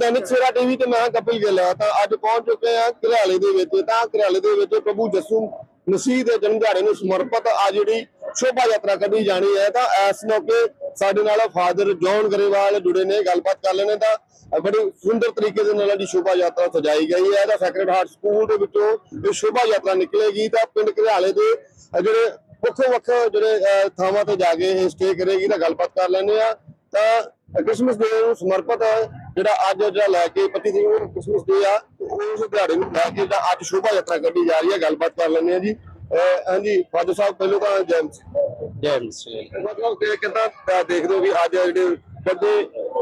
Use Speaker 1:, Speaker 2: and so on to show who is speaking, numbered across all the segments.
Speaker 1: Dainik Savera TV ਤੇ ਮੈਂ ਕਪਿਲ ਗਿੱਲ ਤਾਂ ਅੱਜ ਪਹੁੰਚ ਚੁੱਕੇ ਹਾਂ ਘਰਿਆਲੇ ਦੇ ਵਿੱਚ। ਤਾਂ ਘਰਿਆਲੇ ਦੇ ਵਿੱਚ ਪ੍ਰਭੂ ਜੱਸੂ ਮਸੀਹ ਦੇ ਜਨਮ ਦਿਹਾੜੇ ਨੂੰ ਸਮਰਪਿਤ ਆ ਜਿਹੜੀ ਸ਼ੋਭਾ ਯਾਤਰਾ ਕੱਢੀ ਜਾਣੀ ਹੈ। ਤਾਂ ਇਸ ਮੌਕੇ ਸਾਡੇ ਨਾਲ ਫਾਦਰ ਜੌਨ ਗਰੇਵਾਲ ਜੁੜੇ ਨੇ, ਗੱਲਬਾਤ ਕਰ ਲੈਣੇ ਤਾਂ ਬੜੀ ਸੁੰਦਰ ਤਰੀਕੇ ਦੇ ਨਾਲ ਜਿਹੜੀ ਸ਼ੋਭਾ ਯਾਤਰਾ ਸਜਾਈ ਗਈ ਹੈ। ਤਾਂ ਸੈਕਰਡ ਹਾਰਟ ਸਕੂਲ ਦੇ ਵਿੱਚੋਂ ਇਹ ਸ਼ੋਭਾ ਯਾਤਰਾ ਨਿਕਲੇਗੀ। ਤਾਂ ਪਿੰਡ ਘਰਿਆਲੇ ਦੇ ਜਿਹੜੇ ਵੱਖੋ ਵੱਖ ਜਿਹੜੇ ਥਾਵਾਂ ਤੇ ਜਾ ਕੇ ਇਹ ਸਟੇ ਕਰੇਗੀ। ਤਾਂ ਗੱਲਬਾਤ ਕਰ ਲੈਣੇ ਆ ਤਾਂ ਕ੍ਰਿਸਮਸ ਡੇ ਨੂੰ ਸਮਰਪਿਤ ਹੈ ਜਿਹੜਾ ਅੱਜ ਜਿਹੜਾ ਲੈ ਕੇ 25 ਤਰੀਕ ਨੂੰ ਕ੍ਰਿਸਮਸ ਡੇ ਆ ਉਸ ਦਿਹਾੜੇ ਨੂੰ ਲੈ ਕੇ ਜਿਹੜਾ ਅੱਜ ਸ਼ੋਭਾ ਯਾਤਰਾ ਕੱਢੀ ਜਾ ਰਹੀ ਹੈ ਗੱਲਬਾਤ ਕਰ ਲੈਂਦੇ ਆ ਜੀ। ਹਾਂਜੀ ਫਾਦਰ ਸਾਹਿਬ ਪਹਿਲੋਂ ਤਾਂ ਜੈਮਸ।
Speaker 2: ਜੈਮਸ
Speaker 1: ਮਤਲਬ ਕਿ ਕਿੱਦਾਂ ਦੇਖਦੇ ਹੋ ਵੀ ਅੱਜ ਜਿਹੜੇ ਵੱਡੇ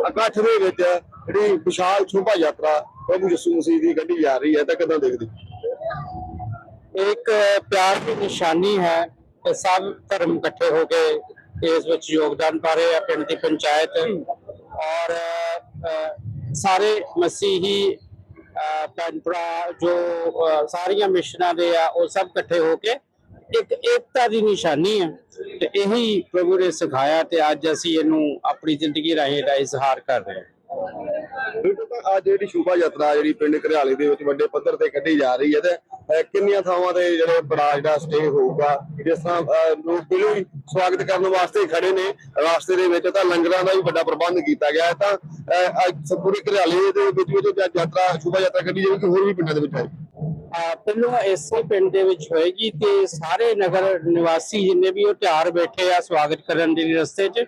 Speaker 1: ਇਕੱਠ ਦੇ ਵਿੱਚ ਜਿਹੜੀ ਵਿਸ਼ਾਲ ਸ਼ੋਭਾ ਯਾਤਰਾ ਪ੍ਰਭੂ ਯਿਸੂ ਮਸੀਹ ਦੀ ਕੱਢੀ ਜਾ ਰਹੀ ਹੈ ਤਾਂ ਕਿੱਦਾਂ ਦੇਖਦੇ
Speaker 2: ਇੱਕ ਪਿਆਰ ਦੀ ਨਿਸ਼ਾਨੀ ਹੈ ਕਿ ਸਭ ਧਰਮ ਇਕੱਠੇ ਹੋ ਕੇ ਇਸ ਵਿੱਚ ਯੋਗਦਾਨ ਪਾ ਰਹੇ ਆ ਪਿੰਡ ਦੀ ਪੰਚਾਇਤ। ਔਰ ਸਾਰੇ ਮਸੀਹੀ ਅ, ਜੋ ਸਾਰੀਆਂ ਮਿਸ਼ਨਾਂ ਦੇ ਆ ਉਹ ਸਭ ਇਕੱਠੇ ਹੋ ਕੇ ਇੱਕ ਏਕਤਾ ਦੀ ਨਿਸ਼ਾਨੀ ਹੈ ਤੇ ਇਹੀ ਪ੍ਰਭੂ ਨੇ ਸਿਖਾਇਆ ਤੇ ਅੱਜ ਅਸੀਂ ਇਹਨੂੰ ਆਪਣੀ ਜ਼ਿੰਦਗੀ ਰਾਹੀਂ ਦਾ ਇਜ਼ਹਾਰ ਕਰ ਰਹੇ ਹਾਂ।
Speaker 1: ਬਿਲਕੁਲ ਤਾਂ ਅੱਜ ਜਿਹੜੀ ਸ਼ੋਭਾ ਯਾਤਰਾ ਜਿਹੜੀ ਪਿੰਡ ਘਰਿਆਲੇ ਦੇ ਵਿੱਚ ਵੱਡੇ ਪੱਧਰ ਤੇ ਕੱਢੀ ਜਾ ਰਹੀ ਹੈ ਤੇ ਕਿੰਨੀਆਂ ਥਾਵਾਂ ਤੇ ਜਿਹੜੇ ਬਰਾਜ ਦਾ ਸਟੇ ਹੋਊਗਾ? ਜਿਸ ਤਰ੍ਹਾਂ ਲੋਕ ਪਹਿਲਾਂ ਹੀ ਸਵਾਗਤ ਕਰਨ ਵਾਸਤੇ ਹੀ ਖੜੇ ਨੇ। ਰਾਸਤੇ ਦੇ ਵਿੱਚ ਤਾਂ ਲੰਗਰਾਂ ਦਾ ਵੀ ਵੱਡਾ ਪ੍ਰਬੰਧ ਕੀਤਾ ਗਿਆ ਹੈ। ਤਾਂ ਅੱਜ ਪੂਰੇ ਘਰਿਆਲੇ ਦੇ ਵਿੱਚ ਵੀ ਯਾਤਰਾ, ਸ਼ੋਭਾ ਯਾਤਰਾ ਕੱਢੀ ਜਾਵੇਗੀ ਹੋਰ ਵੀ ਪਿੰਡਾਂ ਦੇ ਵਿੱਚ ਆਏ?
Speaker 2: ਪਹਿਲੋਂ ਇਸੇ ਪਿੰਡ ਦੇ ਵਿੱਚ ਹੋਏਗੀ ਤੇ ਸਾਰੇ ਨਗਰ ਨਿਵਾਸੀ ਜਿੰਨੇ ਵੀ ਉਹ ਤਿਆਰ ਬੈਠੇ ਆ ਸਵਾਗਤ ਕਰਨ ਦੇ ਰਸਤੇ 'ਚ,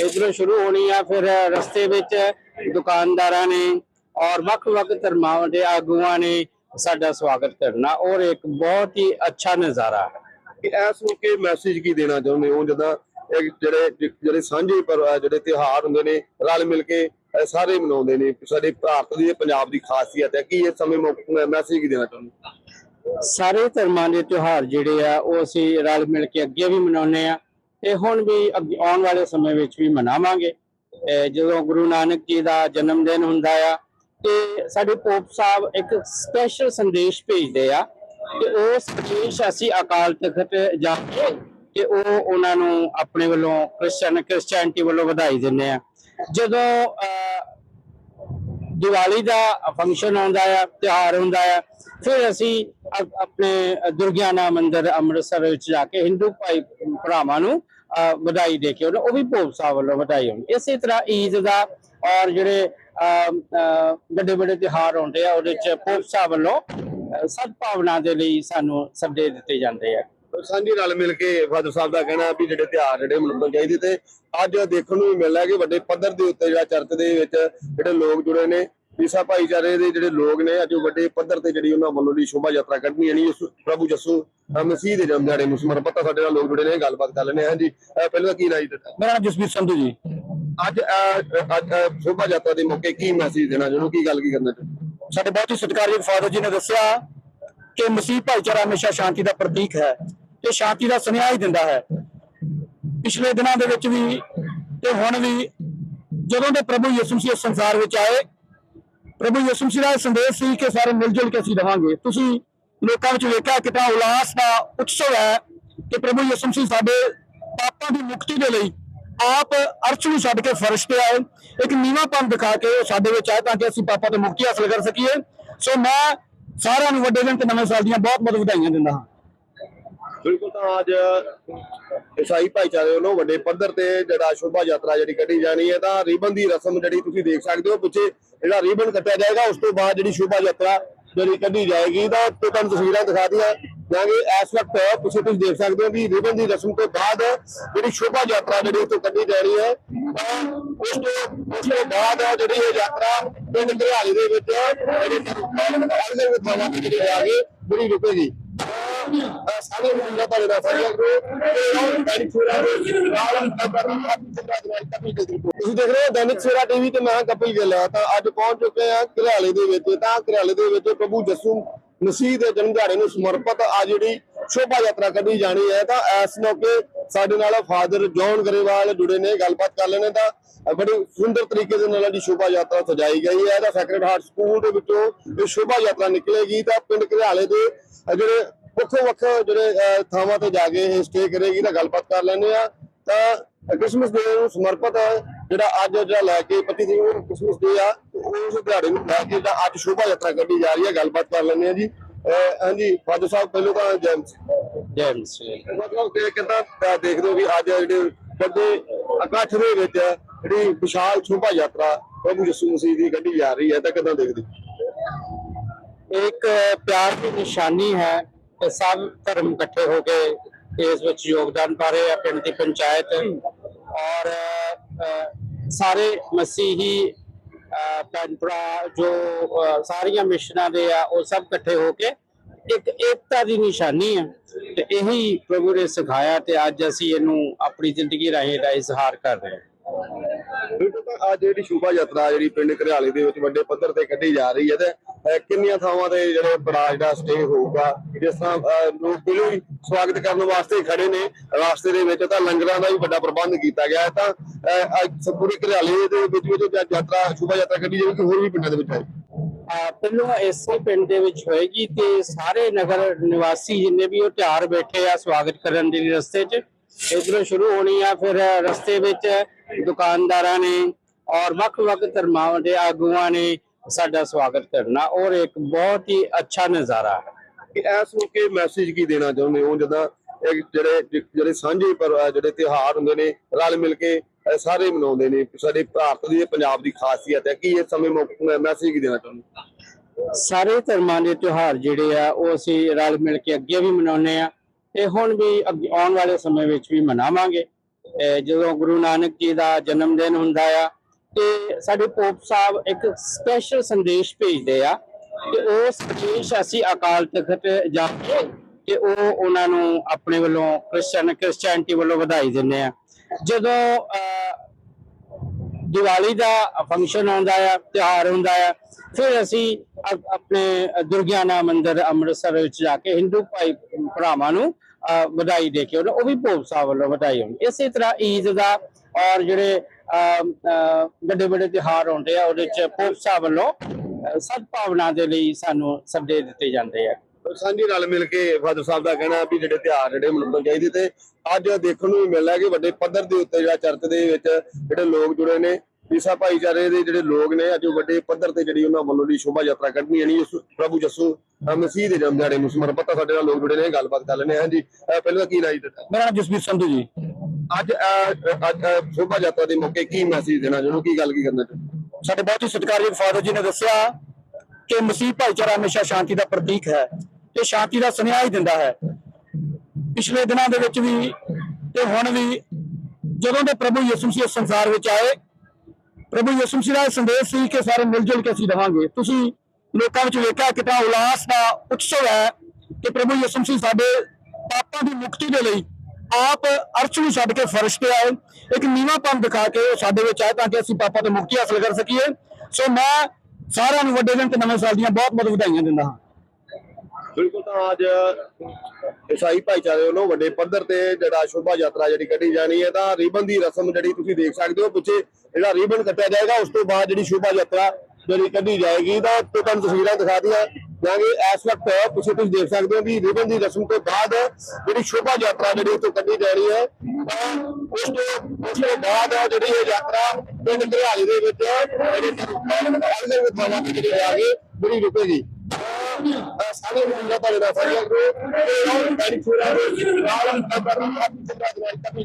Speaker 2: ਇਧਰੋਂ ਸ਼ੁਰੂ ਹੋਣੀ ਆ, ਫਿਰ ਰਸਤੇ ਵਿੱਚ ਦੁਕਾਨਦਾਰਾਂ ਨੇ ਔਰ ਵੱਖ-ਵੱਖ ਧਰਮਾਂ ਦੇ ਆਗੂਆਂ ਨੇ ਸਾਡਾ ਸਵਾਗਤ ਕਰਨਾ ਔਰ ਇੱਕ ਬਹੁਤ ਹੀ ਅੱਛਾ ਨਜ਼ਾਰਾ। ਹੈ
Speaker 1: ਕਿ ਇਸ ਮੌਕੇ ਮੈਸੇਜ ਕੀ ਦੇਣਾ ਚਾਹੁੰਦੇ ਹੋ? ਜਦੋਂ ਇਹ ਜਿਹੜੇ ਜਿਹੜੇ ਸਾਂਝੇ ਪਰ ਜਿਹੜੇ ਤਿਉਹਾਰ ਹੁੰਦੇ ਨੇ ਰਲ ਮਿਲ ਕੇ ਸਾਰੇ ਮਨਾਉਂਦੇ ਨੇ। ਸਾਡੇ ਭਾਰਤ ਦੀ ਪੰਜਾਬ ਦੀ ਖਾਸੀਅਤ ਹੈ। ਕਿ ਇਸ ਸਮੇਂ ਮੈਸੇਜ ਕੀ ਦੇਣਾ ਚਾਹੁੰਦੇ?
Speaker 2: ਸਾਰੇ ਧਰਮਾਂ ਦੇ ਤਿਉਹਾਰ ਜਿਹੜੇ ਆ ਉਹ ਅਸੀਂ ਰਲ ਮਿਲ ਕੇ ਅੱਗੇ ਵੀ ਮਨਾਉਂਦੇ ਆ ਤੇ ਹੁਣ ਵੀ ਆਉਣ ਵਾਲੇ ਸਮੇਂ ਵਿੱਚ ਵੀ ਮਨਾਵਾਂਗੇ। ਜਦੋਂ ਗੁਰੂ ਨਾਨਕ ਜੀ ਦਾ ਜਨਮ ਦਿਨ ਹੁੰਦਾ ਆ ਤੇ ਸਾਡੇ ਪੋਪ ਸਾਹਿਬ ਇੱਕ ਸਪੈਸ਼ਲ ਸੰਦੇਸ਼ ਭੇਜਦੇ ਆ ਤੇ ਉਹ ਸੰਦੇਸ਼ ਅਸੀਂ ਅਕਾਲ ਤਖਤ ਜਾ ਕੇ ਤੇ ਉਹ ਉਹਨਾਂ ਨੂੰ ਆਪਣੇ ਵੱਲੋਂ ਕ੍ਰਿਸਚਨ ਕ੍ਰਿਸਚੀਅਨਟੀ ਵੱਲੋਂ ਵਧਾਈ ਦਿੰਦੇ ਆ। ਜਦੋਂ ਦੀਵਾਲੀ ਦਾ ਫੰਕਸ਼ਨ ਆਉਂਦਾ ਆ ਤਿਉਹਾਰ ਹੁੰਦਾ ਆ ਫਿਰ ਅਸੀਂ ਆਪਣੇ ਦੁਰਗਿਆਨਾ ਮੰਦਿਰ ਅੰਮ੍ਰਿਤਸਰ ਵਿੱਚ ਜਾ ਕੇ ਹਿੰਦੂ ਭਾਈ ਭਰਾਵਾਂ ਨੂੰ ਅ, ਵਧਾਈ ਦੇ ਕੇ ਉਹ ਵੀ ਭੋਪ ਸਾਹਿਬ ਵੱਲੋਂ ਵਧਾਈ ਹੁੰਦੀ ਇਸੇ ਤਰ੍ਹਾਂ ਈਦ ਦਾ ਔਰ ਜਿਹੜੇ ਵੱਡੇ ਵੱਡੇ ਤਿਉਹਾਰ ਹੁੰਦੇ ਆ ਉਹਦੇ ਚ ਭੋਗ ਸਾਹਿਬ ਵੱਲੋਂ ਸਦਭਾਵਨਾ ਦੇ ਲਈ ਸਾਨੂੰ ਸੱਦੇ ਦਿੱਤੇ ਜਾਂਦੇ ਆ।
Speaker 1: ਸਾਂਝੀ ਰਲ ਮਿਲ ਕੇ ਫਾਦਰ ਸਾਹਿਬ ਦਾ ਕਹਿਣਾ ਵੀ ਜਿਹੜੇ ਤਿਉਹਾਰ ਜਿਹੜੇ ਮਨਾਉਣੇ ਚਾਹੀਦੇ ਤੇ ਅੱਜ ਦੇਖਣ ਨੂੰ ਮਿਲਦਾ ਕਿ ਵੱਡੇ ਪੱਧਰ ਦੇ ਉੱਤੇ ਜਿਹੜਾ ਚਰਚ ਦੇ ਵਿੱਚ ਜਿਹੜੇ ਲੋਕ ਜੁੜੇ ਨੇ ਈਸਾ ਭਾਈਚਾਰੇ ਦੇ ਜਿਹੜੇ ਲੋਕ ਨੇ ਅੱਜ ਵੱਡੇ ਪੱਧਰ ਤੇ ਜਿਹੜੀ ਉਹਨਾਂ ਵੱਲੋਂ ਦੀ ਸ਼ੋਭਾ ਯਾਤਰਾ ਕੱਢਣੀ ਹੈ ਨਹੀਂ ਪ੍ਰਭੂ ਜੱਸੂ ਮਸੀਹ ਦੇ ਜਨਮ ਦਿਹਾੜੇ ਨੂੰ ਸਮਰਪਿਤ ਆ ਸਾਡੇ ਨਾਲ ਲੋਕ ਜੁੜੇ ਨੇ ਗੱਲਬਾਤ ਕਰ ਲੈਣੇ ਹਾਂ। ਜੀ ਪਹਿਲਾਂ ਕੀ ਰਾਜ ਦਿੱਤਾ?
Speaker 3: ਮੇਰਾ ਨਾਮ ਜਸਵੀਰ ਸੰਧੂ ਜੀ।
Speaker 1: ਅੱਜ ਅੱਜ ਸ਼ੋਭਾ ਯਾਤਰਾ ਦੇ ਮੌਕੇ ਕੀ ਮੈਸੇਜ ਦੇਣਾ ਚਾਹੁੰਦੇ ਕੀ ਗੱਲ ਕੀ ਕਰਨਾ ਚਾਹੁੰਦੇ
Speaker 3: ਸਾਡੇ ਬਹੁਤ ਹੀ ਸਤਿਕਾਰਯੋਗ ਫਾਦਰ ਜੀ ਨੇ ਦੱਸਿਆ ਕਿ ਮਸੀਹ ਭਾਈਚਾਰਾ ਹਮੇਸ਼ਾ ਸ਼ਾਂਤੀ ਦਾ ਪ੍ਰਤੀਕ ਹੈ ਤੇ ਸ਼ਾਂਤੀ ਦਾ ਸੁਨੇਹਾ ਹੀ ਦਿੰਦਾ ਹੈ। ਪਿਛਲੇ ਦਿਨਾਂ ਦੇ ਵਿੱਚ ਵੀ ਤੇ ਹੁਣ ਵੀ ਜਦੋਂ ਦੇ ਪ੍ਰਭੂ ਯਿਸੂ ਮਸੀਹ ਸੰਸਾਰ ਵਿੱਚ ਆਏ, ਪ੍ਰਭੂ ਯਿਸੂ ਮਸੀਹ ਦਾ ਇਹ ਸੰਦੇਸ਼ ਸੀ ਕਿ ਸਾਰੇ ਮਿਲ ਜੁਲ ਕੇ ਅਸੀਂ ਰਵਾਂਗੇ। ਤੁਸੀਂ ਲੋਕਾਂ ਵਿੱਚ ਵੇਖਿਆ ਕਿਤਾ ਉਲਾਸ ਦਾ ਉਤਸਵ ਹੈ ਕਿ ਪ੍ਰਭੂ ਯਿਸੂ ਮਸੀਹ ਸਾਡੇ ਪਾਪਾਂ ਦੀ ਮੁਕਤੀ ਦੇ ਲਈ ਆਪ ਅਰਸ਼ ਨੂੰ ਛੱਡ ਕੇ ਫਰਸ਼ ਤੇ ਆਏ। ਇੱਕ ਨੀਵਾਂਪਨ ਦਿਖਾ ਕੇ ਉਹ ਸਾਡੇ ਵਿੱਚ ਆਏ ਤਾਂ ਕਿ ਅਸੀਂ ਪਾਪਾਂ ਤੋਂ ਮੁਕਤੀ ਹਾਸਲ ਕਰ ਸਕੀਏ। ਸੋ ਮੈਂ ਸਾਰਿਆਂ ਨੂੰ ਵੱਡੇ ਦਿਨ ਤੇ ਨਵੇਂ ਸਾਲ ਦੀਆਂ ਬਹੁਤ ਬਹੁਤ ਵਧਾਈਆਂ ਦਿੰਦਾ ਹਾਂ।
Speaker 1: ਬਿਲਕੁਲ ਤਾਂ ਅੱਜ ਈਸਾਈ ਭਾਈਚਾਰੇ ਵੱਲੋਂ ਵੱਡੇ ਪੱਧਰ ਤੇ ਜਿਹੜਾ ਸ਼ੋਭਾ ਯਾਤਰਾ ਜਿਹੜੀ ਕੱਢੀ ਜਾਣੀ ਹੈ ਤਾਂ ਰੀਬਨ ਦੀ ਰਸਮ ਜਿਹੜੀ ਤੁਸੀਂ ਦੇਖ ਸਕਦੇ ਹੋ, ਪਿੱਛੇ ਜਿਹੜਾ ਰੀਬਨ ਕੱਟਿਆ ਜਾਏਗਾ, ਉਸ ਤੋਂ ਬਾਅਦ ਜਿਹੜੀ ਸ਼ੋਭਾ ਯਾਤਰਾ ਜਿਹੜੀ ਕੱਢੀ ਜਾਏਗੀ ਤਾਂ ਤੁਹਾਨੂੰ ਤਸਵੀਰਾਂ ਦਿਖਾ ਦਿਆਂ ਜਾਂਗੇ ਇਸ ਵਕਤ ਤੁਸੀਂ ਤੁਸੀਂ ਦੇਖ ਸਕਦੇ ਹੋ ਕਿ ਰਿਬਨ ਦੀ ਰਸਮ ਤੋਂ ਬਾਅਦ ਜਿਹੜੀ ਸ਼ੋਭਾ ਯਾਤਰਾ ਜਿਹੜੀ ਉੱਥੋਂ ਕੱਢੀ ਜਾਣੀ ਹੈ ਉਸ ਤੋਂ ਉਸ ਤੋਂ ਬਾਅਦ ਜਿਹੜੀ ਇਹ ਯਾਤਰਾ ਪਿੰਡ ਘਰਿਆਲੀ ਦੇ ਵਿੱਚ, ਜਿਹੜੀ ਥਾਵਾਂ ਤੇ ਜਿਹੜੀ ਆ ਕੇ ਬੜੀ ਰੁਕੇਗੀ। ਸਾਰੇ ਮੁੰਡਾ ਭਾਵੇਂ ਦਾ ਸਾਰਿਆਂ ਨੂੰ ਦੈਨਿਕ ਸਵੇਰਾ ਦੇ ਨਾਲ ਤੁਸੀਂ ਦੇਖ ਰਹੇ ਹੋ, ਦੈਨਿਕ ਸਵੇਰਾ ਟੀਵੀ ਤੇ ਮੈਂ ਕਪਿਲ ਗਿੱਲ ਤਾਂ ਅੱਜ ਪਹੁੰਚ ਚੁੱਕੇ ਆ ਘਰਿਆਲੇ ਦੇ ਵਿੱਚ। ਤਾਂ ਘਰਿਆਲੇ ਦੇ ਵਿੱਚ ਪ੍ਰਭੂ ਜੱਸੂ ਮਸੀਹ ਦੇ ਜਨਮ ਦਿਹਾੜੇ ਨੂੰ ਸਮਰਪਿਤ ਆ ਜਿਹੜੀ ਸ਼ੋਭਾ ਯਾਤਰਾ ਕੱਢੀ ਜਾਣੀ ਹੈ, ਤਾਂ ਇਸ ਮੌਕੇ ਸਾਡੇ ਨਾਲ ਫਾਦਰ ਜੌਨ ਗਰੇਵਾਲ ਜੁੜੇ ਨੇ, ਗੱਲਬਾਤ ਕਰ ਲੈਣੇ ਤਾਂ ਬੜੀ ਸੁੰਦਰ ਤਰੀਕੇ ਦੇ ਨਾਲ ਜਿਹੜੀ ਸ਼ੋਭਾ ਯਾਤਰਾ ਸਜਾਈ ਗਈ ਹੈ, ਤਾਂ ਸੈਕਰਡ ਹਾਰਟ ਸਕੂਲ ਦੇ ਵਿੱਚੋਂ ਇਹ ਸ਼ੋਭਾ ਯਾਤਰਾ ਨਿਕਲੇਗੀ, ਤਾਂ ਪਿੰਡ ਘਰਿਆਲੇ ਦੇ ਜਿਹੜੇ ਵੱਖੋ ਵੱਖ ਜਿਹੜੇ ਥਾਵਾਂ ਤੇ ਜਾ ਕੇ ਇਹ ਸਟੇ ਕਰੇਗੀ, ਤਾਂ ਗੱਲਬਾਤ ਕਰ ਲੈਣੇ ਆ ਤਾਂ ਕ੍ਰਿਸਮਸ ਡੇ ਨੂੰ ਸਮਰਪਿਤ ਜਿਹੜਾ ਅੱਜ ਜਿਹੜਾ ਲੈ ਕੇ 25 ਤਰੀਕ ਨੂੰ ਕ੍ਰਿਸਮਸ ਡੇ ਆ ਉਸ ਦਿਹਾੜੇ ਨੂੰ ਲੈ ਕੇ ਜਿਹੜਾ ਅੱਜ ਸ਼ੋਭਾ ਯਾਤਰਾ ਕੱਢੀ ਜਾ ਰਹੀ ਹੈ ਗੱਲਬਾਤ ਕਰ ਲੈਂਦੇ ਆ ਜੀ। ਹਾਂਜੀ ਫਾਦਰ ਸਾਹਿਬ ਪਹਿਲੋਂ ਤਾਂ ਜੈਮਸ
Speaker 2: ਜੈਮਸ
Speaker 1: ਮਤਲਬ ਕਿ ਕਿੱਦਾਂ ਅਹ ਦੇਖਦੇ ਹੋ ਵੀ ਅੱਜ ਜਿਹੜੇ ਵੱਡੇ ਇਕੱਠ ਦੇ ਵਿੱਚ ਜਿਹੜੀ ਵਿਸ਼ਾਲ ਸ਼ੋਭਾ ਯਾਤਰਾ ਪ੍ਰਭੂ ਯਿਸੂ ਮਸੀਹ ਦੀ ਕੱਢੀ ਜਾ ਰਹੀ ਹੈ ਤਾਂ ਕਿੱਦਾਂ ਦੇਖਦੇ ਹੋ?
Speaker 2: ਇੱਕ ਪਿਆਰ ਦੀ ਨਿਸ਼ਾਨੀ ਹੈ ਕਿ ਸਭ ਧਰਮ ਇਕੱਠੇ ਹੋ ਕੇ ਇਸ ਵਿੱਚ ਯੋਗਦਾਨ ਪਾ ਰਹੇ ਆ ਪਿੰਡ ਦੀ ਪੰਚਾਇਤ। ਔਰ ਸਾਰੇ ਮਸੀਹੀ ਅ, ਜੋ ਸਾਰੀਆਂ ਮਿਸ਼ਨਾਂ ਦੇ ਆ ਉਹ ਸਭ ਇਕੱਠੇ ਹੋ ਕੇ ਇੱਕ ਏਕਤਾ ਦੀ ਨਿਸ਼ਾਨੀ ਹੈ ਤੇ ਇਹੀ ਪ੍ਰਭੂ ਨੇ ਸਿਖਾਇਆ ਤੇ ਅੱਜ ਅਸੀਂ ਇਹਨੂੰ ਆਪਣੀ ਜ਼ਿੰਦਗੀ ਰਾਹੀਂ ਦਾ ਇਜ਼ਹਾਰ ਕਰ ਰਹੇ ਹਾਂ।
Speaker 1: ਬਿਲਕੁਲ ਤਾਂ ਅੱਜ ਜਿਹੜੀ ਸ਼ੋਭਾ ਯਾਤਰਾ ਜਿਹੜੀ ਪਿੰਡ ਘਰਿਆਲੇ ਦੇ ਵਿੱਚ ਵੱਡੇ ਪੱਧਰ ਤੇ ਕੱਢੀ ਜਾ ਰਹੀ ਹੈ ਤੇ ਕਿੰਨੀਆਂ ਥਾਵਾਂ ਤੇ ਜਿਹੜੇ ਬੜਾ ਜਿਹੜਾ ਸਟੇ ਹੋਊਗਾ? ਜਿਸ ਤਰ੍ਹਾਂ ਲੋਕ ਪਹਿਲਾਂ ਹੀ ਸਵਾਗਤ ਕਰਨ ਵਾਸਤੇ ਖੜੇ ਨੇ। ਰਾਸਤੇ ਦੇ ਵਿੱਚ ਤਾਂ ਲੰਗਰਾਂ ਦਾ ਵੀ ਵੱਡਾ ਪ੍ਰਬੰਧ ਕੀਤਾ ਗਿਆ ਹੈ। ਤਾਂ ਅੱਜ ਪੂਰੇ ਘਰਿਆਲੇ ਦੇ ਵਿੱਚ ਵਿੱਚ ਯਾਤਰਾ, ਸ਼ੋਭਾ ਯਾਤਰਾ ਕੱਢੀ ਜਾਵੇਗੀ ਹੋਰ ਵੀ ਪਿੰਡਾਂ ਦੇ ਵਿੱਚ ਆਏ
Speaker 2: ਪਹਿਲੋਂ ਇਸੇ ਪਿੰਡ ਦੇ ਵਿੱਚ ਹੋਏਗੀ ਤੇ ਸਾਰੇ ਨਗਰ ਨਿਵਾਸੀ ਜਿੰਨੇ ਵੀ ਉਹ ਤਿਆਰ ਬੈਠੇ ਆ ਸਵਾਗਤ ਕਰਨ ਦੇ ਰਸਤੇ 'ਚ, ਇਧਰੋਂ ਸ਼ੁਰੂ ਹੋਣੀ ਆ, ਫਿਰ ਰਸਤੇ ਵਿੱਚ ਦੁਕਾਨਦਾਰਾਂ ਨੇ ਔਰ ਵੱਖ-ਵੱਖ ਧਰਮਾਂ ਦੇ ਆਗੂਆਂ ਨੇ ਸਾਡਾ ਸਵਾਗਤ ਕਰਨਾ ਔਰ ਇੱਕ ਬਹੁਤ ਹੀ ਅੱਛਾ ਨਜ਼ਾਰਾ ਹੈ।
Speaker 1: ਕਿ ਇਸ ਮੌਕੇ ਮੈਸੇਜ ਕੀ ਦੇਣਾ ਚਾਹੁੰਦੇ ਹੋ? ਜਦੋਂ ਇਹ ਜਿਹੜੇ ਜਿਹੜੇ ਸਾਂਝੇ ਪਰ ਜਿਹੜੇ ਤਿਉਹਾਰ ਹੁੰਦੇ ਨੇ ਰਲ ਮਿਲ ਕੇ ਸਾਰੇ ਮਨਾਉਂਦੇ ਨੇ। ਸਾਡੇ ਭਾਰਤ ਦੀ ਪੰਜਾਬ ਦੀ ਖਾਸੀਅਤ ਹੈ। ਕਿ ਇਸ ਸਮੇਂ ਮੈਸੇਜ ਕੀ ਦੇਣਾ ਚਾਹੁੰਦੇ?
Speaker 2: ਸਾਰੇ ਧਰਮਾਂ ਦੇ ਤਿਉਹਾਰ ਜਿਹੜੇ ਆ ਉਹ ਅਸੀਂ ਰਲ ਮਿਲ ਕੇ ਅੱਗੇ ਵੀ ਮਨਾਉਂਦੇ ਆ ਤੇ ਹੁਣ ਵੀ ਆਉਣ ਵਾਲੇ ਸਮੇਂ ਵਿੱਚ ਵੀ ਮਨਾਵਾਂਗੇ। ਜਦੋਂ ਗੁਰੂ ਨਾਨਕ ਜੀ ਦਾ ਜਨਮ ਦਿਨ ਹੁੰਦਾ ਆ ਤੇ ਸਾਡੇ ਪੋਪ ਸਾਹਿਬ ਇੱਕ ਸਪੈਸ਼ਲ ਸੰਦੇਸ਼ ਭੇਜਦੇ ਆ ਤੇ ਉਹ ਸੰਦੇਸ਼ ਅਸੀਂ ਅਕਾਲ ਤਖਤ ਜਾ ਕੇ ਤੇ ਉਹ ਉਹਨਾਂ ਨੂੰ ਆਪਣੇ ਵੱਲੋਂ ਕ੍ਰਿਸਚਨ ਕ੍ਰਿਸਚੀਅਨਟੀ ਵੱਲੋਂ ਵਧਾਈ ਦਿੰਦੇ ਆ। ਜਦੋਂ ਦੀਵਾਲੀ ਦਾ ਫੰਕਸ਼ਨ ਆਉਂਦਾ ਆ ਤਿਉਹਾਰ ਹੁੰਦਾ ਆ ਫਿਰ ਅਸੀਂ ਆਪਣੇ ਦੁਰਗਿਆਨਾ ਮੰਦਿਰ ਅੰਮ੍ਰਿਤਸਰ ਵਿੱਚ ਜਾ ਕੇ ਹਿੰਦੂ ਭਾਈ ਭਰਾਵਾਂ ਨੂੰ ਅ, ਵਧਾਈ ਦੇ ਕੇ ਉਹ ਵੀ ਭੋਗ ਸਾਹਿਬ ਵੱਲੋਂ ਵਧਾਈ ਹੁੰਦੀ ਇਸੇ ਤਰ੍ਹਾਂ ਈਦ ਦਾ ਔਰ ਜਿਹੜੇ ਵੱਡੇ ਵੱਡੇ ਤਿਉਹਾਰ ਆਉਂਦੇ ਆ ਉਹਦੇ ਚ ਭੋਗ ਸਾਹਿਬ ਵੱਲੋਂ ਸਦਭਾਵਨਾ ਦੇ ਲਈ ਸਾਨੂੰ ਸੱਦੇ ਦਿੱਤੇ ਜਾਂਦੇ ਆ।
Speaker 1: ਸਾਂਝੀ ਰਲ ਮਿਲ ਕੇ ਫਾਦਰ ਸਾਹਿਬ ਦਾ ਕਹਿਣਾ ਵੀ ਜਿਹੜੇ ਤਿਉਹਾਰ ਜਿਹੜੇ ਮਨਾਉਣੇ ਚਾਹੀਦੇ ਤੇ ਅੱਜ ਦੇਖਣ ਨੂੰ ਮਿਲਦਾ ਕਿ ਵੱਡੇ ਪੱਧਰ ਦੇ ਉੱਤੇ ਜਿਹੜਾ ਚਰਚ ਦੇ ਵਿੱਚ ਜਿਹੜੇ ਲੋਕ ਜੁੜੇ ਨੇ ਈਸਾ ਭਾਈਚਾਰੇ ਦੇ ਜਿਹੜੇ ਲੋਕ ਨੇ ਅੱਜ ਵੱਡੇ ਪੱਧਰ ਤੇ ਜਿਹੜੀ ਉਹਨਾਂ ਵੱਲੋਂ ਦੀ ਸ਼ੋਭਾ ਯਾਤਰਾ ਕੱਢਣੀ ਨਹੀਂ ਪ੍ਰਭੂ ਯਿਸੂ ਮਸੀਹ ਦੇ ਜਨਮ ਦਿਹਾੜੇ ਨੂੰ ਸਮਰਪਿਤ। ਸਾਡੇ ਨਾਲ ਲੋਕ ਜੁੜੇ ਨੇ ਗੱਲਬਾਤ ਕਰ ਲੈਣੇ ਹਾਂ। ਜੀ ਪਹਿਲਾਂ ਕੀ ਰਾਜ ਦਿੱਤਾ?
Speaker 3: ਮੇਰਾ ਨਾਮ ਜਸਵੀਰ ਸੰਧੂ ਜੀ।
Speaker 1: ਅੱਜ ਅੱਜ ਸ਼ੋਭਾ ਯਾਤਰਾ ਦੇ ਮੌਕੇ ਕੀ ਮੈਸੇਜ ਦੇਣਾ ਚਾਹੁੰਦੇ ਕੀ ਗੱਲ ਕੀ ਕਰਨਾ ਚਾਹੁੰਦੇ
Speaker 3: ਸਾਡੇ ਬਹੁਤ ਹੀ ਸਤਿਕਾਰਯੋਗ ਫਾਦਰ ਜੀ ਨੇ ਦੱਸਿਆ ਕਿ ਮਸੀਹ ਭਾਈਚਾਰਾ ਹਮੇਸ਼ਾ ਸ਼ਾਂਤੀ ਦਾ ਪ੍ਰਤੀਕ ਹੈ ਤੇ ਸ਼ਾਂਤੀ ਦਾ ਸੁਨੇਹਾ ਹੀ ਦਿੰਦਾ ਹੈ। ਪਿਛਲੇ ਦਿਨਾਂ ਦੇ ਵਿੱਚ ਵੀ ਤੇ ਹੁਣ ਵੀ ਜਦੋਂ ਦੇ ਪ੍ਰਭੂ ਯਿਸੂ ਮਸੀਹ ਇਸ ਸੰਸਾਰ ਵਿੱਚ ਆਏ, ਪ੍ਰਭੂ ਯਿਸੂ ਮਸੀਹ ਦਾ ਇਹ ਸੰਦੇਸ਼ ਸੀ ਕਿ ਸਾਰੇ ਮਿਲ ਜੁਲ ਕੇ ਅਸੀਂ ਰਵਾਂਗੇ। ਤੁਸੀਂ ਲੋਕਾਂ ਵਿੱਚ ਵੇਖਿਆ ਕਿਤਾ ਉਲਾਸ ਦਾ ਉਤਸਵ ਹੈ ਕਿ ਪ੍ਰਭੂ ਯਿਸੂ ਮਸੀਹ ਸਾਡੇ ਪਾਪਾਂ ਦੀ ਮੁਕਤੀ ਦੇ ਲਈ ਆਪ ਅਰਸ਼ ਨੂੰ ਛੱਡ ਕੇ ਫਰਸ਼ ਤੇ ਆਏ। ਇੱਕ ਨੀਵਾਂਪਨ ਦਿਖਾ ਕੇ ਉਹ ਸਾਡੇ ਵਿੱਚ ਆਏ ਤਾਂ ਕਿ ਅਸੀਂ ਪਾਪਾਂ ਤੋਂ ਮੁਕਤੀ ਹਾਸਲ ਕਰ ਸਕੀਏ। ਸੋ ਮੈਂ ਸਾਰਿਆਂ ਨੂੰ ਵੱਡੇ ਦਿਨ ਤੇ ਨਵੇਂ ਸਾਲ ਦੀਆਂ ਬਹੁਤ ਬਹੁਤ ਵਧਾਈਆਂ ਦਿੰਦਾ ਹਾਂ।
Speaker 1: ਬਿਲਕੁਲ ਤਾਂ ਅੱਜ ਈਸਾਈ ਭਾਈਚਾਰੇ ਵੱਲੋਂ ਵੱਡੇ ਪੱਧਰ ਤੇ ਜਿਹੜਾ ਸ਼ੋਭਾ ਯਾਤਰਾ ਜਿਹੜੀ ਕੱਢੀ ਜਾਣੀ ਹੈ, ਤਾਂ ਰੀਬਨ ਦੀ ਰਸਮ ਜਿਹੜੀ ਤੁਸੀਂ ਦੇਖ ਸਕਦੇ ਹੋ, ਪਿੱਛੇ ਜਿਹੜਾ ਰੀਬਨ ਕੱਟਿਆ ਜਾਏਗਾ, ਉਸ ਤੋਂ ਬਾਅਦ ਜਿਹੜੀ ਸ਼ੋਭਾ ਯਾਤਰਾ ਜਿਹੜੀ ਕੱਢੀ ਜਾਏਗੀ, ਤਾਂ ਤੁਹਾਨੂੰ ਤਸਵੀਰਾਂ ਦਿਖਾ ਦਿਆਂ ਜਾਂਗੇ ਇਸ ਵਕਤ ਪਿੱਛੇ ਤੁਸੀਂ ਦੇਖ ਸਕਦੇ ਹੋ ਕਿ ਰਿਬਨ ਦੀ ਰਸਮ ਤੋਂ ਬਾਅਦ ਜਿਹੜੀ ਸ਼ੋਭਾ ਯਾਤਰਾ ਜਿਹੜੀ ਉੱਥੋਂ ਕੱਢੀ ਜਾ ਰਹੀ ਹੈ, ਤਾਂ ਉਸ ਤੋਂ ਉਸ ਤੋਂ ਬਾਅਦ ਜਿਹੜੀ ਇਹ ਯਾਤਰਾ ਪਿੰਡ ਘਰਿਆਲੀ ਦੇ ਵਿੱਚ ਜਿਹੜੀ ਅਗਲੇ ਥਾਵਾਂ ਤੇ ਜਿਹੜੀ ਆ ਕੇ ਬੜੀ ਰੁਕੇਗੀ। ਅਹ ਸਾਰੇ ਮੁੰਡਾ ਤੁਹਾਡੇ ਨਾਲ ਸਾਂਝਾ ਕਰੋ ਤੇ ਉਹ ਬੈਨੀਫਿਟ ਆ ਰਿਹਾ ਨਾਲ ਕੰਮ ਕਰਨਾ ਕਾਫੀ ਚੰਗਾ ਦਿਵਾਈ ਕਾਫੀ